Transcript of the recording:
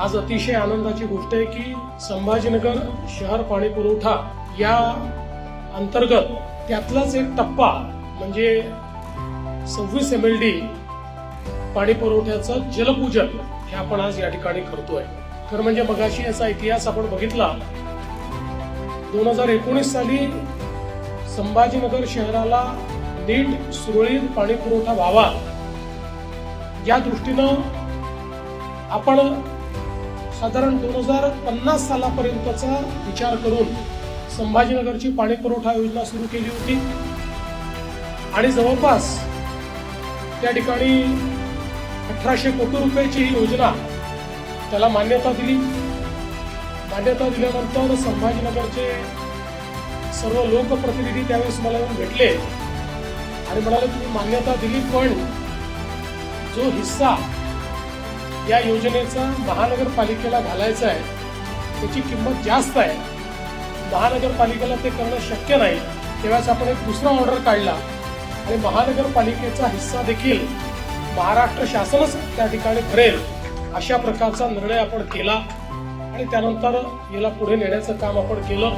आज अतिशय आनंदाची गोष्ट आहे की संभाजीनगर शहर पाणी पुरवठा या अंतर्गत त्यातलाच एक टप्पा म्हणजे सव्वीस एम एल डी पाणी पुरवठ्याचं जलपूजन हे आपण आज या ठिकाणी करतोय. तर म्हणजे मगाशी याचा इतिहास आपण बघितला. दोन हजार एकोणीस साली संभाजीनगर शहराला नीट सुरळीत पाणी पुरवठा व्हावा या दृष्टीनं आपण साधारण दोन हजार पन्नास सालापर्यंतचा विचार करून संभाजीनगरची पाणी पुरवठा योजना सुरू केली होती. आणि जवळपास त्या ठिकाणी अठराशे कोटी रुपयाची ही योजना त्याला मान्यता दिली. मान्यता दिल्यानंतर संभाजीनगरचे सर्व लोकप्रतिनिधी त्यावेळेस मला येऊन भेटले आणि म्हणाले तुम्ही मान्यता दिली पण जो हिस्सा या योजनेचा महानगरपालिकेला घालायचा आहे त्याची किंमत जास्त आहे. महानगरपालिकेला ते करणं शक्य नाही. तेव्हाच आपण एक दुसरा ऑर्डर काढला. आणि महानगरपालिकेचा हिस्सा देखील महाराष्ट्र शासनच त्या ठिकाणी भरेल अशा प्रकारचा निर्णय आपण केला. आणि त्यानंतर याला पुढे नेण्याचं काम आपण केलं.